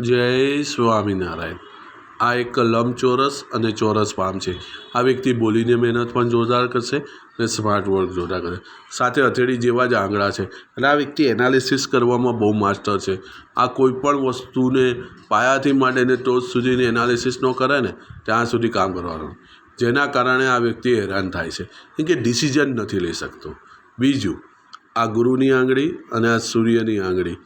જય સ્વામિનારાયણ. આ એક લંબચોરસ અને ચોરસ પામ છે. આ વ્યક્તિ બોલીને મહેનત પણ જોરદાર કરશે અને સ્માર્ટ વર્ક જોરદાર કરશે સાથે હથેળી જેવા જ આંગળા છે અને આ વ્યક્તિ એનાલિસિસ કરવામાં બહુ માસ્ટર છે. આ કોઈ પણ વસ્તુને પાયાથી માંડીને ટોચ સુધીની એનાલિસિસ ન કરે ને, ત્યાં સુધી કામ કરવાનું. જેના કારણે આ વ્યક્તિ હેરાન થાય છે. કેમ કે ડિસિઝન નથી લઈ શકતો. બીજું, આ ગુરુની આંગળી અને આ સૂર્યની આંગળી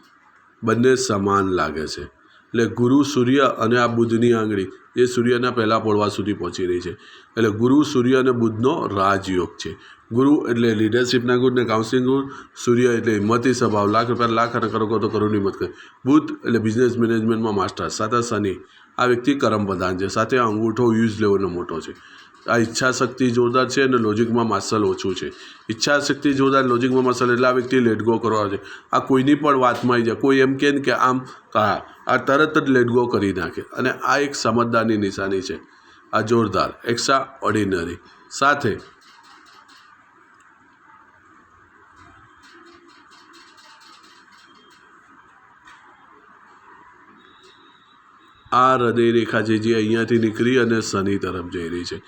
બંને સમાન લાગે છે. એટલે ગુરુ, સૂર્ય અને આ બુધની આંગળી એ સૂર્યના પહેલાં પોળવા સુધી પહોંચી રહી છે. એટલે ગુરુ, સૂર્ય અને બુધનો રાજયોગ છે. ગુરુ એટલે લીડરશિપના ગુણ ને કાઉન્સિલિંગ ગુણ, સૂર્ય એટલે હિંમતી સ્વભાવ. લાખ રૂપિયા, લાખ અને કરો તો કરોડની હિંમત કરે. બુધ એટલે બિઝનેસ મેનેજમેન્ટમાં માસ્ટર સાથે શનિ, આ વ્યક્તિ કરમ પ્રધાન છે. સાથે આ અંગૂઠો યુઝ લેવલનો મોટો છે. આ ઈચ્છા શક્તિ જોરદાર છે અને લોજિકમાં માસલ ઓછું છે. ઈચ્છા શક્તિ જોરદાર લોજિકમાં માસલ એટલે આ વ્યક્તિ લેટગો કરવા છે. આ કોઈની પણ વાતમાં આવી જાય. કોઈ એમ કહે કે આમ હા આ તરત જ લેટગો કરી નાખે. અને આ એક સમજદારની નિશાની છે. આ જોરદાર એક્સ્ટ્રા ઓર્ડિનરી સાથે આ હૃદયરેખા છે જે અહીંયાથી નીકળી અને શનિ તરફ જઈ રહી છે.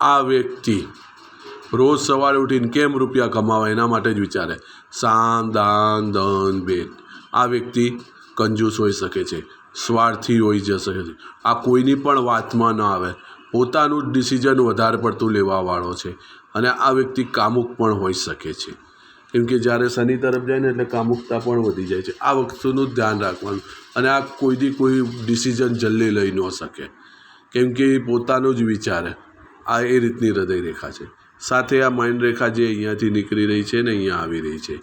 આ વ્યક્તિ રોજ સવારે ઉઠીને કેમ રૂપિયા કમાવા એના માટે જ વિચારે. સાન, દાન, ધન, ભેદ. આ વ્યક્તિ કંજૂસ હોઈ શકે છે, સ્વાર્થી હોઈ જ શકે છે. આ કોઈની પણ વાતમાં ન આવે. પોતાનું જ ડિસિઝન વધારે પડતું લેવાવાળો છે અને આ વ્યક્તિ કામુક પણ હોઈ શકે છે. કેમ કે જ્યારે શનિ તરફ જાય ને એટલે કામુકતા પણ વધી જાય છે. આ વસ્તુનું ધ્યાન રાખવાનું અને આ કોઈથી કોઈ ડિસિઝન જલ્દી લઈ ન શકે. કેમ કે એ પોતાનો જ વિચારે આ એ રીતની હૃદય રેખા છે. સાથે આ માઇન્ડ રેખા જે અહીંયાથી નીકળી રહી છે ને અહીંયા આવી રહી છે.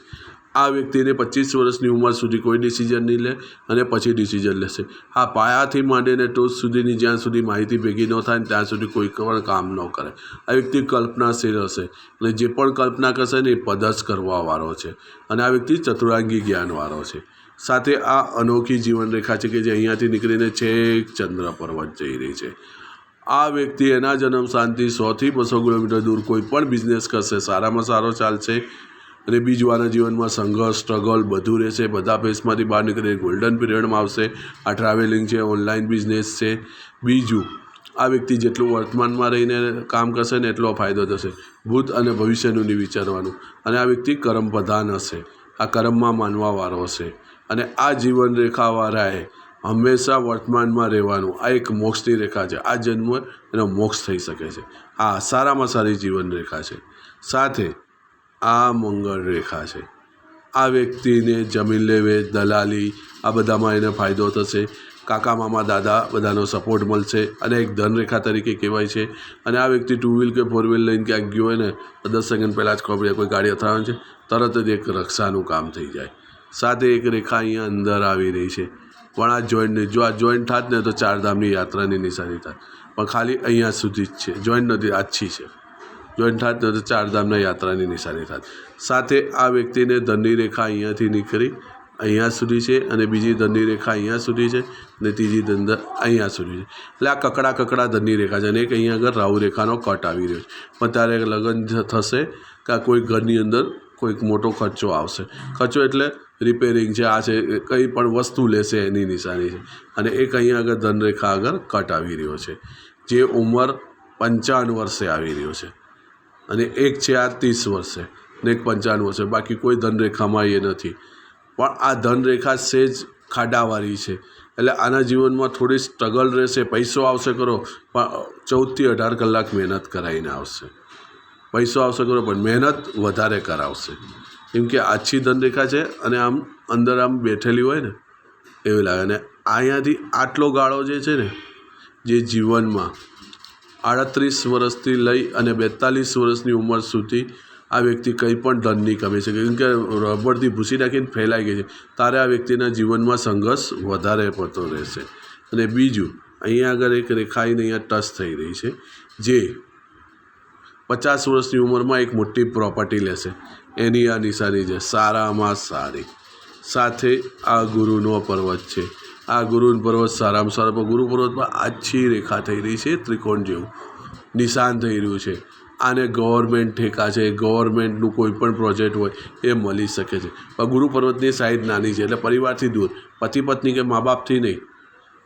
આ વ્યક્તિને પચીસ વર્ષની ઉંમર સુધી કોઈ ડિસિઝન નહીં લે અને પછી ડિસિઝન લેશે. આ પાયાથી માંડીને ટોચ સુધીની જ્યાં સુધી માહિતી ભેગી ન થાય ત્યાં સુધી કોઈ પણ કામ ન કરે. આ વ્યક્તિ કલ્પનાશીલ હશે અને જે પણ કલ્પના કરશે ને એ પદસ કરવાવાળો છે અને આ વ્યક્તિ ચતુરાંગી જ્ઞાનવાળો છે. સાથે આ અનોખી જીવનરેખા છે કે જે અહીંયાથી નીકળીને છેક ચંદ્ર પર્વત જઈ રહી છે. આ વ્યક્તિ એના જન્મ શાંતિ સોથી બસો કિલોમીટર દૂર કોઈ પણ બિઝનેસ કરશે. સારામાં સારો ચાલશે. અને બીજું આના જીવનમાં સંઘર્ષ સ્ટ્રગલ બધું રહેશે. બધા ફેસમાંથી બહાર નીકળીને ગોલ્ડન પીરિયડમાં આવશે. આ ટ્રાવેલિંગ છે ઓનલાઈન બિઝનેસ છે. બીજું, આ વ્યક્તિ જેટલું વર્તમાનમાં રહીને કામ કરશે ને એટલો ફાયદો થશે. ભૂત અને ભવિષ્યનું નહીં વિચારવાનું. અને આ વ્યક્તિ કરમ પ્રધાન હશે. આ કરમમાં માનવાવાળો હશે. અને આ જીવન રેખાવાળાએ હંમેશા વર્તમાનમાં રહેવાનું. આ એક મોક્ષની રેખા છે. આ જન્મ એનો મોક્ષ થઈ શકે છે. આ સારામાં સારી જીવન રેખા છે. સાથે આ મંગળ રેખા છે. આ વ્યક્તિને જમીન લેવે, દલાલી, આ બધામાં એને ફાયદો થશે. કાકા, મામા, દાદા બધાનો સપોર્ટ મળશે અને એક ધનરેખા તરીકે કહેવાય છે. અને આ વ્યક્તિ ટુ વ્હીલ કે ફોર વ્હીલ લઈને ક્યાંક ગયો હોય ને દસ સેકન્ડ પહેલાં જ ખબર કોઈ ગાડી અથડાવાની છે, તરત જ એક રક્ષાનું કામ થઈ જાય. સાથે એક રેખા અહીંયા અંદર આવી રહી છે. પણ આ જોઈન્ટ જો આ જોઈન્ટ થાત ને, તો ચારધામની યાત્રાની નિશાની થાય પણ ખાલી અહીંયા સુધી જ છે. જોઈન્ટ નથી આછી છે. જોઈન્ટ થાત તો ચારધામના યાત્રાની નિશાની થાત. સાથે આ વ્યક્તિને ધનની રેખા અહીંયાથી નીકળી, અહીંયા સુધી છે અને બીજી ધનની રેખા અહીંયા સુધી છે અને ત્રીજી ધંધા અહીંયા સુધી છે. એટલે આ કકડા કકડા ધનની રેખા છે અને એક અહીંયા આગળ રાહુ રેખાનો કટ આવી રહ્યો છે. પણ ત્યારે લગ્ન થશે કે કોઈ ઘરની અંદર કોઈક મોટો ખર્ચો આવશે. ખર્ચો એટલે રિપેરિંગ છે આ છે કંઈ પણ વસ્તુ લેશે એની નિશાની છે. અને એક અહીંયા આગળ ધનરેખા આગળ કટ આવી રહ્યો છે. જે ઉંમર પંચાવન વર્ષે આવી રહ્યો છે. અને એક છે આ ત્રીસ વર્ષે ને એક પંચાવન વર્ષે. બાકી કોઈ ધનરેખામાં એ નથી. પણ આ ધનરેખા સેજ ખાડાવાળી છે. એટલે આના જીવનમાં થોડી સ્ટ્રગલ રહેશે. પૈસો આવશે કરો પણ ચૌદથી અઢાર કલાક મહેનત કરાવીને આવશે. પૈસો આવશે કરો પણ મહેનત વધારે કરાવશે. કેમ કે આછી ધનરેખા છે અને આમ અંદર આમ બેઠેલી હોય ને, એવી લાગે. અને અહીંયાથી આટલો ગાળો જે છે ને, જે જીવનમાં આડત્રીસ વર્ષથી લઈ અને બેતાલીસ વર્ષની ઉંમર સુધી આ વ્યક્તિ કંઈ પણ ધન નહીં કમાઈ શકે. કેમ કે રબરથી ભૂસી નાખીને ફેલાઈ ગઈ છે. ત્યારે આ વ્યક્તિના જીવનમાં સંઘર્ષ વધારે પડતો રહેશે. અને બીજું, અહીંયા આગળ એક રેખા આવીને અહીંયા ટચ થઈ રહી છે, જે પચાસ વર્ષની ઉંમરમાં એક મોટી પ્રોપર્ટી લેશે. એની આ નિશાની છે સારામાં સારી. સાથે આ ગુરુનો પર્વત છે. આ ગુરુ પર્વત સારામાં સારો ગુરુ પર્વતમાં આછી રેખા થઈ રહી છે, ત્રિકોણ જેવું. નિશાન થઈ રહ્યું છે. આને ગવર્મેન્ટ ઠેકા છે. ગવર્મેન્ટનું કોઈ પણ પ્રોજેક્ટ હોય, એ મળી શકે છે. પણ ગુરુ પર્વતની સાઈડ નાની છે, એટલે પરિવારથી દૂર. પતિ પત્ની કે મા બાપથી નહીં.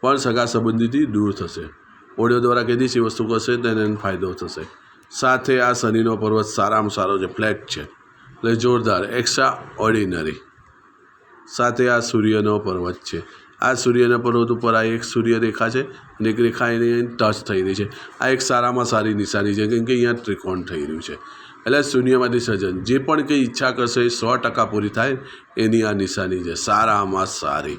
પણ સગા સંબંધીથી દૂર થશે. ઓડિયો દ્વારા કીધી છે વસ્તુ કરશે, તેને ફાયદો થશે. સાથે આ શનિનો પર્વત સારામાં સારો છે ફ્લેટ છે. એટલે જોરદાર એક્સ્ટ્રા ઓર્ડિનરી સાથે આ સૂર્યનો પર્વત છે. આ સૂર્યના પર્વત ઉપર આ એક સૂર્ય રેખા છે અને એક રેખા એની ટચ થઈ રહી છે. આ એક સારામાં સારી નિશાની છે, કેમ કે અહીંયા ત્રિકોણ થઈ રહ્યું છે. એટલે શૂન્યમાંથી સર્જન, જે પણ કંઈ ઈચ્છા કરશે એ સો ટકા પૂરી થાય, એની આ નિશાની છે, સારામાં સારી.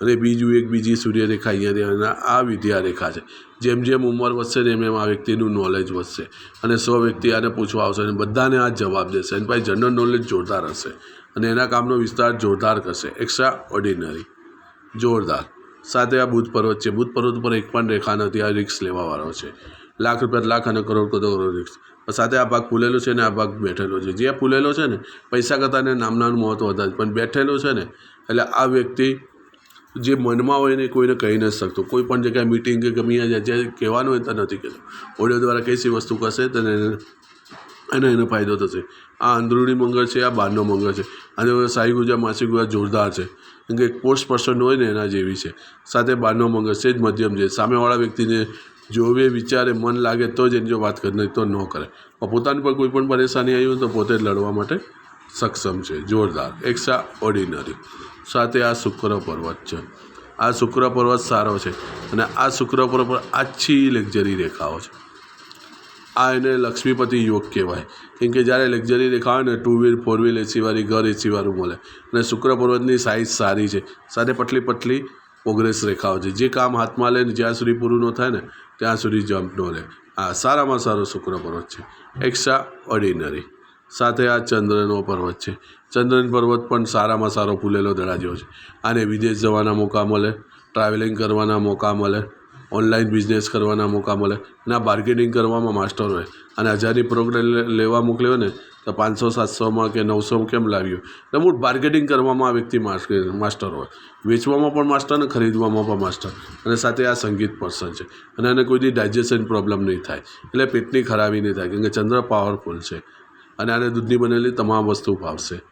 અને બીજું એક બીજી સૂર્યરેખા અહીંયા આ વિદ્યારેખા છે. જેમ જેમ ઉંમર વધશે ને એમ એમ આ વ્યક્તિનું નોલેજ વધશે. અને સો વ્યક્તિ આને પૂછવા આવશે અને બધાને આ જવાબ દેશે. અને ભાઈ જનરલ નોલેજ જોરદાર હશે. અને એના કામનો વિસ્તાર જોરદાર કરશે. એક્સ્ટ્રા ઓર્ડિનરી જોરદાર. સાથે આ બુધ પર્વત છે. બુધ પર્વત ઉપર એક પણ રેખા નથી, આ રિક્સ લેવાવાળો છે. લાખ રૂપિયા, લાખ અને કરોડ કરોડ રિક્સ સાથે આ ભાગ ફૂલેલો છે ને આ ભાગ બેઠેલો છે. જે ફૂલેલો છે ને, પૈસા કરતાં ને નામનાનું મહત્ત્વ વધારે પણ બેઠેલો છે ને, એટલે આ વ્યક્તિ જે મનમાં હોય ને કોઈને કહી નથી શકતો. કોઈ પણ જગ્યાએ મિટિંગ કે ગમે ત્યાં જે કહેવાનું હોય તો નથી કહેતો. ઓડિયો દ્વારા કઈ વસ્તુ કરશે તો એને એને ફાયદો થશે. આ અંદરૂની મંગળ છે, આ બહારનો મંગળ છે. અને સાઈ ગુજરાત માસી ગુજરાત જોરદાર છે. કેમ કે પોસ્ટ પર્સન હોય ને એના જેવી છે. સાથે બહારનો મંગળ છે જ મધ્યમ છે. સામેવાળા વ્યક્તિને જોવે, વિચારે, મન લાગે તો જ એની જો વાત કરે, નહીં તો ન કરે. પણ પોતાની પર કોઈ પણ પરેશાની આવી હોય તો પોતે લડવા માટે સક્ષમ છે. જોરદાર. એક્સ્ટ્રા ઓર્ડિનરી સાથે આ શુક્ર પર્વત છે. આ શુક્ર પર્વત સારો છે. અને આ શુક્ર પર્વત પર આછી લેક્ઝરી રેખાઓ છે. આ એને લક્ષ્મીપતિ યોગ કહેવાય. કેમ કે જ્યારે લક્ઝરી રેખા ને ટુ વ્હીલ ફોર વ્હીલ એસીવાળી ઘર એસીવાળું મળે. અને શુક્ર પર્વતની સાઇઝ સારી છે. સાથે પટલી પટલી પ્રોગ્રેસ રેખાઓ છે. જે કામ હાથમાં લે ને જ્યાં સુધી પૂરું ન થાય ને, ત્યાં સુધી જમ્પ ન લે આ સારામાં સારો શુક્ર પર્વત છે. એક્સ્ટ્રા ઓર્ડિનરી સાથે આ ચંદ્રનો પર્વત છે. ચંદ્રન પર્વત પણ સારામાં સારો ફૂલેલો દડા જેવો છે. આને વિદેશ જવાના મોકા મળે ટ્રાવેલિંગ કરવાના મોકા મળે ઓનલાઈન બિઝનેસ કરવાના મોકા મળે અને આ બાર્ગેનિંગ કરવામાં માસ્ટર હોય. અને હજારની પ્રોગ્રામ લેવા મોકલ્યો ને, તો પાંચસો, સાતસોમાં કે નવસોમાં કેમ લાવ્યો? એટલે મૂળ બાર્ગેનિંગ કરવામાં આ વ્યક્તિ માસ્ટર હોય. વેચવામાં પણ માસ્ટર અને ખરીદવામાં પણ માસ્ટર. અને સાથે આ સંગીત પર્સન છે. અને એને કોઈથી ડાયજેશન પ્રોબ્લેમ નહીં થાય. એટલે પેટની ખરાબી નહીં થાય, કેમ કે ચંદ્ર પાવરફુલ છે. અને આને દૂધની બનેલી તમામ વસ્તુ ભાવશે.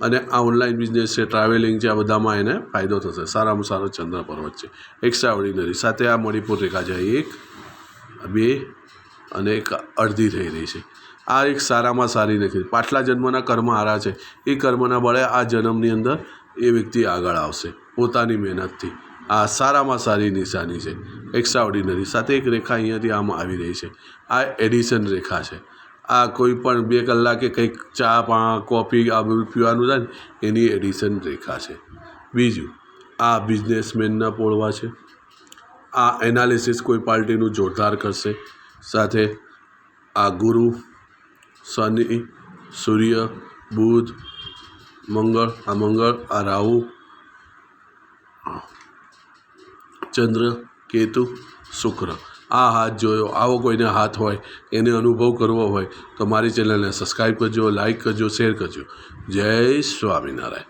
અને આ ઓનલાઈન બિઝનેસ છે ટ્રાવેલિંગ છે, આ બધામાં એને ફાયદો થશે. સારામાં સારો ચંદ્ર પર્વત છે. એક્સ્ટ્રા ઓર્ડિનરી સાથે આ મણિપુર રેખા છે. એક, બે અને એક અડધી થઈ રહી છે. આ એક સારામાં સારી નથી. પાછલા જન્મના કર્મ હારા છે. એ કર્મના બળે આ જન્મની અંદર એ વ્યક્તિ આગળ આવશે. પોતાની મહેનતથી. આ સારામાં સારી નિશાની છે. એક્સ્ટ્રા ઓર્ડિનરી સાથે એક રેખા અહીંયાથી આમ આવી રહી છે. આ એડિશન રેખા છે. આ કોઈ પણ બે કલાકે કંઈક ચા, પા, કોફી આ બધું પીવાનું થાય ને, એની એડિશન રેખા છે. બીજું, આ બિઝનેસમેનના પોળવા છે. આ એનાલિસિસ કોઈ પાર્ટીનું જોરદાર કરશે. સાથે આ ગુરુ, શનિ, સૂર્ય, બુધ, મંગળ, આ મંગળ, આ રાહુ, ચંદ્ર, કેતુ, શુક્ર. આ હાથ જોયો, આવો કોઈને હાથ હોય, એને અનુભવ કરવો હોય, તો મારી ચેનલને સબસ્ક્રાઈબ કરજો લાઈક કરજો શેર કરજો. જય સ્વામિનારાયણ.